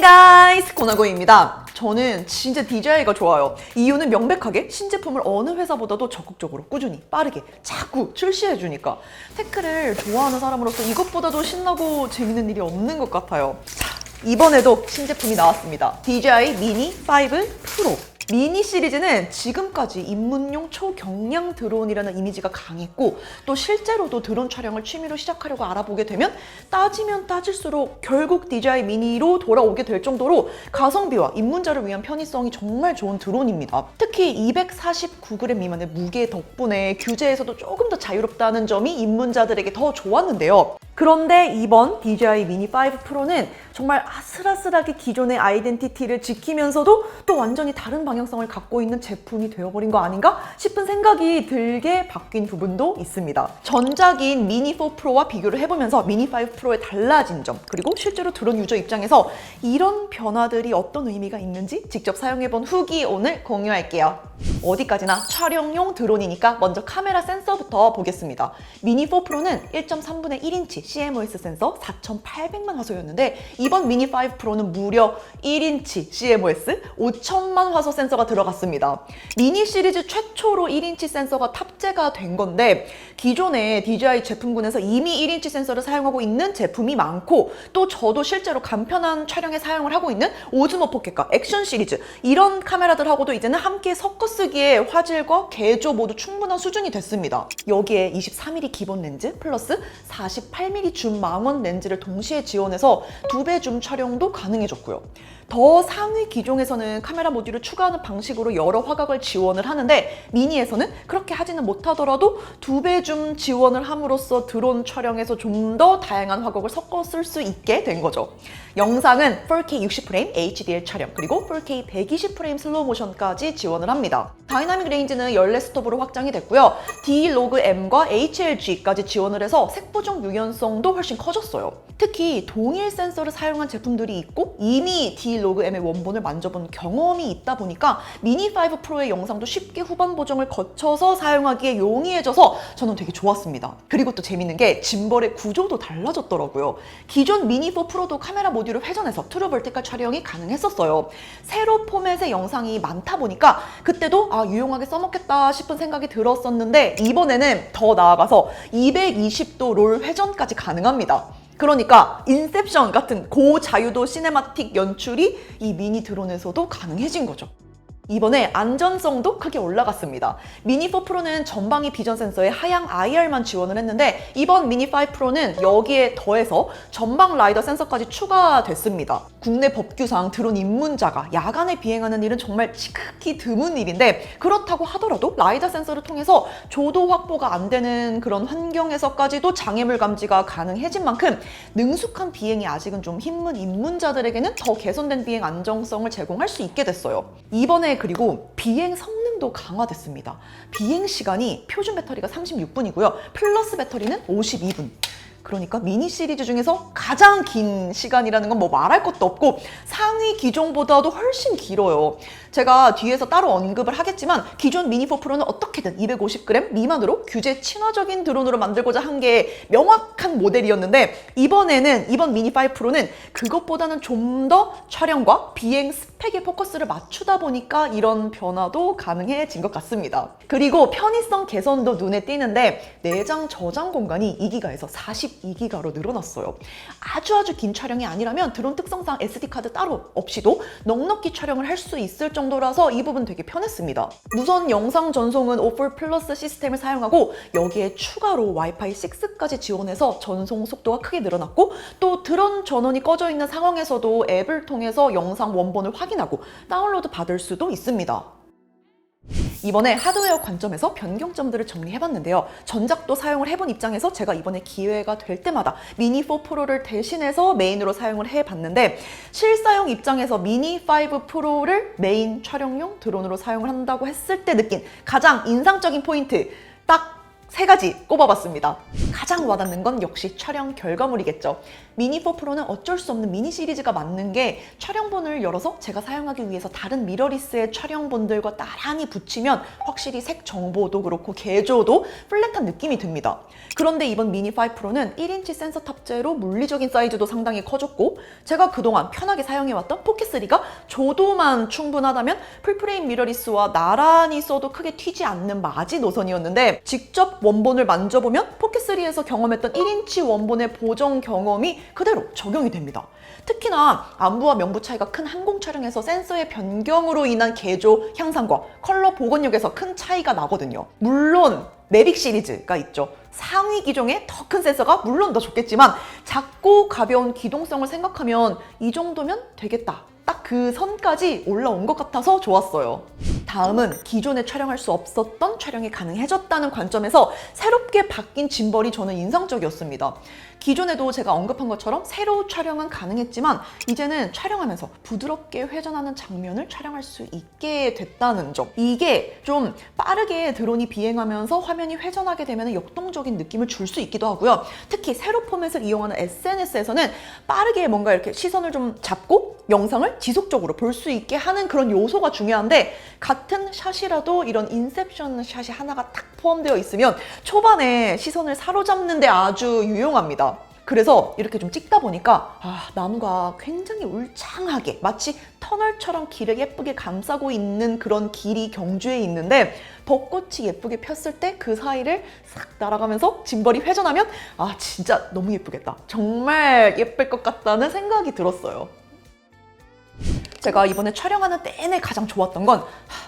가이스 고나고입니다. 저는 진짜 DJI가 좋아요. 이유는 명백하게 신제품을 어느 회사보다도 적극적으로 꾸준히 빠르게 자꾸 출시해 주니까 테크를 좋아하는 사람으로서 이것보다도 신나고 재밌는 일이 없는 것 같아요. 자, 이번에도 신제품이 나왔습니다. DJI 미니 5 프로. 미니 시리즈는 지금까지 입문용 초경량 드론이라는 이미지가 강했고 또 실제로도 드론 촬영을 취미로 시작하려고 알아보게 되면 따지면 따질수록 결국 DJI 미니로 돌아오게 될 정도로 가성비와 입문자를 위한 편의성이 정말 좋은 드론입니다. 특히 249g 미만의 무게 덕분에 규제에서도 조금 더 자유롭다는 점이 입문자들에게 더 좋았는데요. 그런데 이번 DJI 미니 5 프로는 정말 아슬아슬하게 기존의 아이덴티티를 지키면서도 또 완전히 다른 방향성을 갖고 있는 제품이 되어버린 거 아닌가 싶은 생각이 들게 바뀐 부분도 있습니다. 전작인 미니 4 프로와 비교를 해보면서 미니 5 프로의 달라진 점 그리고 실제로 드론 유저 입장에서 이런 변화들이 어떤 의미가 있는지 직접 사용해본 후기 오늘 공유할게요. 어디까지나 촬영용 드론이니까 먼저 카메라 센서부터 보겠습니다. 미니 4 프로는 1.3분의 1인치 CMOS 센서 4,800만 화소였는데 이번 미니 5 프로는 무려 1인치 CMOS 5천만 화소 센서가 들어갔습니다. 미니 시리즈 최초로 1인치 센서가 탑재가 된 건데 기존의 DJI 제품군에서 이미 1인치 센서를 사용하고 있는 제품이 많고 또 저도 실제로 간편한 촬영에 사용을 하고 있는 오즈모 포켓과 액션 시리즈 이런 카메라들하고도 이제는 함께 섞어 쓰기에 화질과 개조 모두 충분한 수준이 됐습니다. 여기에 23mm 기본 렌즈 플러스 48mm 줌 망원 렌즈를 동시에 지원해서 두배 줌 촬영도 가능해졌고요. 더 상위 기종에서는 카메라 모듈을 추가하는 방식으로 여러 화각을 지원을 하는데 미니에서는 그렇게 하지는 못하더라도 두 배 줌 지원을 함으로써 드론 촬영에서 좀 더 다양한 화각을 섞어 쓸 수 있게 된 거죠. 영상은 4K 60프레임 HDR 촬영 그리고 4K 120프레임 슬로우 모션까지 지원을 합니다. 다이나믹 레인지는 14스톱으로 확장이 됐고요. D-Log M과 HLG까지 지원을 해서 색보정 유연성도 훨씬 커졌어요. 특히 동일 센서를 사용한 제품들이 있고 이미 D-Log M의 원본을 만져본 경험이 있다 보니까 미니 5 프로의 영상도 쉽게 후반 보정을 거쳐서 사용하기에 용이해져서 저는 되게 좋았습니다. 그리고 또 재밌는 게 짐벌의 구조도 달라졌더라고요. 기존 미니 4 프로도 카메라 모듈을 회전해서 트루 벌티컬 촬영이 가능했었어요. 세로 포맷의 영상이 많다 보니까 그때도 아 유용하게 써먹겠다 싶은 생각이 들었었는데 이번에는 더 나아가서 220도 롤 회전까지 가능합니다. 그러니까 인셉션 같은 고자유도 시네마틱 연출이 이 미니 드론에서도 가능해진 거죠. 이번에 안전성도 크게 올라갔습니다. 미니 4 프로는 전방위 비전 센서에 하향 IR만 지원을 했는데 이번 미니 5 프로는 여기에 더해서 전방 라이더 센서까지 추가됐습니다. 국내 법규상 드론 입문자가 야간에 비행하는 일은 정말 지극히 드문 일인데 그렇다고 하더라도 라이더 센서를 통해서 조도 확보가 안 되는 그런 환경에서까지도 장애물 감지가 가능해진 만큼 능숙한 비행이 아직은 좀 힘든 입문자들에게는 더 개선된 비행 안정성을 제공할 수 있게 됐어요. 이번에 그리고 비행 성능도 강화됐습니다. 비행 시간이 표준 배터리가 36분이고요. 플러스 배터리는 52분. 그러니까 미니 시리즈 중에서 가장 긴 시간이라는 건 뭐 말할 것도 없고 상위 기종보다도 훨씬 길어요. 제가 뒤에서 따로 언급을 하겠지만 기존 미니 4 프로는 어떻게든 250g 미만으로 규제 친화적인 드론으로 만들고자 한 게 명확한 모델이었는데 이번에는 이번 미니 5 프로는 그것보다는 좀 더 촬영과 비행 스펙에 포커스를 맞추다 보니까 이런 변화도 가능해진 것 같습니다. 그리고 편의성 개선도 눈에 띄는데 내장 저장 공간이 2기가에서 42기가로 늘어났어요. 아주 아주 긴 촬영이 아니라면 드론 특성상 SD카드 따로 없이도 넉넉히 촬영을 할 수 있을 정도라서 이 부분 되게 편했습니다. 무선 영상 전송은 O4 플러스 시스템을 사용하고 여기에 추가로 와이파이 6까지 지원해서 전송 속도가 크게 늘어났고 또 드론 전원이 꺼져 있는 상황에서도 앱을 통해서 영상 원본을 확인하고 다운로드 받을 수도 있습니다. 이번에 하드웨어 관점에서 변경점들을 정리해봤는데요. 전작도 사용을 해본 입장에서 제가 이번에 기회가 될 때마다 미니 4 프로를 대신해서 메인으로 사용을 해봤는데 실사용 입장에서 미니 5 프로를 메인 촬영용 드론으로 사용을 한다고 했을 때 느낀 가장 인상적인 포인트 딱 세 가지 꼽아봤습니다. 가장 와닿는 건 역시 촬영 결과물이겠죠. 미니 4 프로는 어쩔 수 없는 미니 시리즈가 맞는 게 촬영본을 열어서 제가 사용하기 위해서 다른 미러리스의 촬영본들과 나란히 붙이면 확실히 색 정보도 그렇고 개조도 플랫한 느낌이 듭니다. 그런데 이번 미니 5 프로는 1인치 센서 탑재로 물리적인 사이즈도 상당히 커졌고 제가 그동안 편하게 사용해왔던 포켓3가 조도만 충분하다면 풀프레임 미러리스와 나란히 써도 크게 튀지 않는 마지 노선이었는데 직접 원본을 만져보면 포켓3에서 경험했던 1인치 원본의 보정 경험이 그대로 적용이 됩니다. 특히나 안부와 명부 차이가 큰 항공 촬영에서 센서의 변경으로 인한 개조 향상과 컬러 복원력에서 큰 차이가 나거든요. 물론 매빅 시리즈가 있죠. 상위 기종의 더 큰 센서가 물론 더 좋겠지만 작고 가벼운 기동성을 생각하면 이 정도면 되겠다. 딱 그 선까지 올라온 것 같아서 좋았어요. 다음은 기존에 촬영할 수 없었던 촬영이 가능해졌다는 관점에서 새롭게 바뀐 짐벌이 저는 인상적이었습니다. 기존에도 제가 언급한 것처럼 새로 촬영은 가능했지만 이제는 촬영하면서 부드럽게 회전하는 장면을 촬영할 수 있게 됐다는 점. 이게 좀 빠르게 드론이 비행하면서 화면이 회전하게 되면 역동적인 느낌을 줄 수 있기도 하고요. 특히 세로 포맷을 이용하는 SNS에서는 빠르게 뭔가 이렇게 시선을 좀 잡고 영상을 지속적으로 볼 수 있게 하는 그런 요소가 중요한데 같은 샷이라도 이런 인셉션 샷이 하나가 딱 포함되어 있으면 초반에 시선을 사로잡는데 아주 유용합니다. 그래서 이렇게 좀 찍다 보니까 아, 나무가 굉장히 울창하게 마치 터널처럼 길을 예쁘게 감싸고 있는 그런 길이 경주에 있는데 벚꽃이 예쁘게 폈을 때 그 사이를 싹 날아가면서 짐벌이 회전하면 아 진짜 너무 예쁘겠다. 정말 예쁠 것 같다는 생각이 들었어요. 제가 이번에 촬영하는 내내 가장 좋았던 건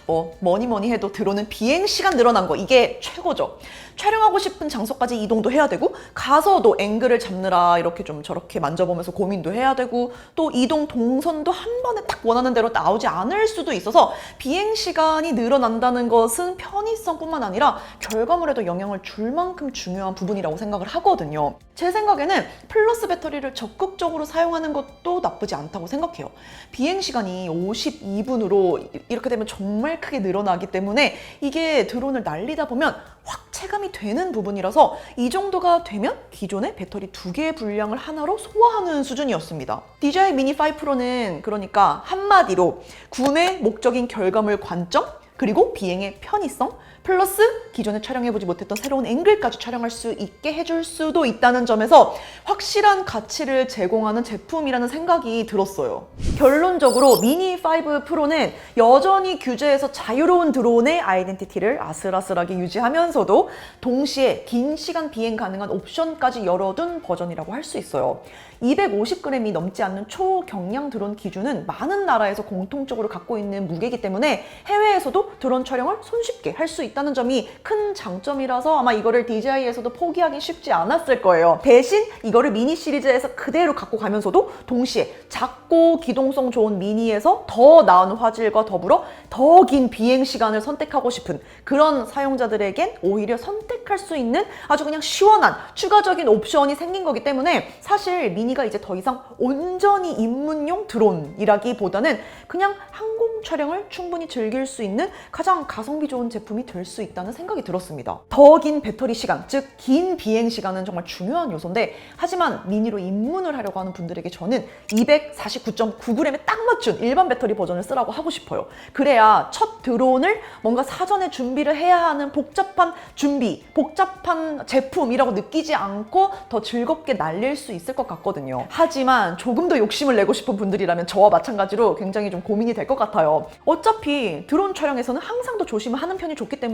뭐 뭐니 뭐니 해도 드론은 비행 시간 늘어난 거 이게 최고죠. 촬영하고 싶은 장소까지 이동도 해야 되고 가서도 앵글을 잡느라 이렇게 좀 저렇게 만져보면서 고민도 해야 되고 또 이동 동선도 한 번에 딱 원하는 대로 나오지 않을 수도 있어서 비행 시간이 늘어난다는 것은 편의성뿐만 아니라 결과물에도 영향을 줄 만큼 중요한 부분이라고 생각을 하거든요. 제 생각에는 플러스 배터리를 적극적으로 사용하는 것도 나쁘지 않다고 생각해요. 비행 시간이 52분으로 이렇게 되면 정말 크게 늘어나기 때문에 이게 드론을 날리다 보면 확 체감이 되는 부분이라서 이 정도가 되면 기존의 배터리 두 개의 분량을 하나로 소화하는 수준이었습니다. DJI 미니 5 프로는 그러니까 한마디로 구매 목적인 결과물 관점 그리고 비행의 편의성 플러스 기존에 촬영해보지 못했던 새로운 앵글까지 촬영할 수 있게 해줄 수도 있다는 점에서 확실한 가치를 제공하는 제품이라는 생각이 들었어요. 결론적으로 미니 5 프로는 여전히 규제에서 자유로운 드론의 아이덴티티를 아슬아슬하게 유지하면서도 동시에 긴 시간 비행 가능한 옵션까지 열어둔 버전이라고 할 수 있어요. 250g이 넘지 않는 초경량 드론 기준은 많은 나라에서 공통적으로 갖고 있는 무게이기 때문에 해외에서도 드론 촬영을 손쉽게 할 수 있다 는 점이 큰 장점이라서 아마 이거를 DJI에서도 포기하기 쉽지 않았을 거예요. 대신 이거를 미니 시리즈에서 그대로 갖고 가면서도 동시에 작고 기동성 좋은 미니에서 더 나은 화질과 더불어 더 긴 비행 시간을 선택하고 싶은 그런 사용자들에겐 오히려 선택할 수 있는 아주 그냥 시원한 추가적인 옵션이 생긴 거기 때문에 사실 미니가 이제 더 이상 온전히 입문용 드론이라기보다는 그냥 항공 촬영을 충분히 즐길 수 있는 가장 가성비 좋은 제품이 될수 있다는 생각이 들었습니다. 더 긴 배터리 시간, 즉 긴 비행 시간은 정말 중요한 요소인데 하지만 미니로 입문을 하려고 하는 분들에게 저는 249.9g에 딱 맞춘 일반 배터리 버전을 쓰라고 하고 싶어요. 그래야 첫 드론을 뭔가 사전에 준비를 해야 하는 복잡한 준비, 복잡한 제품이라고 느끼지 않고 더 즐겁게 날릴 수 있을 것 같거든요. 하지만 조금 더 욕심을 내고 싶은 분들이라면 저와 마찬가지로 굉장히 좀 고민이 될 것 같아요. 어차피 드론 촬영에서는 항상 더 조심을 하는 편이 좋기 때문에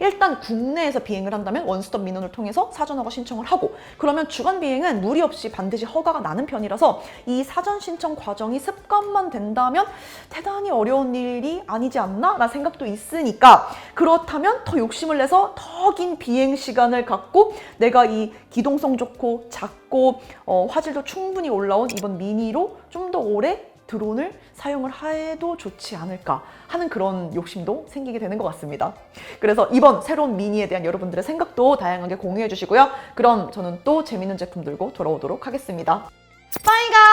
일단 국내에서 비행을 한다면 원스톱 민원을 통해서 사전허가 신청을 하고 그러면 주간 비행은 무리 없이 반드시 허가가 나는 편이라서 이 사전 신청 과정이 습관만 된다면 대단히 어려운 일이 아니지 않나? 라는 생각도 있으니까 그렇다면 더 욕심을 내서 더 긴 비행 시간을 갖고 내가 이 기동성 좋고 작고 어, 화질도 충분히 올라온 이번 미니로 좀 더 오래 드론을 사용을 해도 좋지 않을까 하는 그런 욕심도 생기게 되는 것 같습니다. 그래서 이번 새로운 미니에 대한 여러분들의 생각도 다양하게 공유해 주시고요. 그럼 저는 또 재밌는 제품 들고 돌아오도록 하겠습니다. Guys!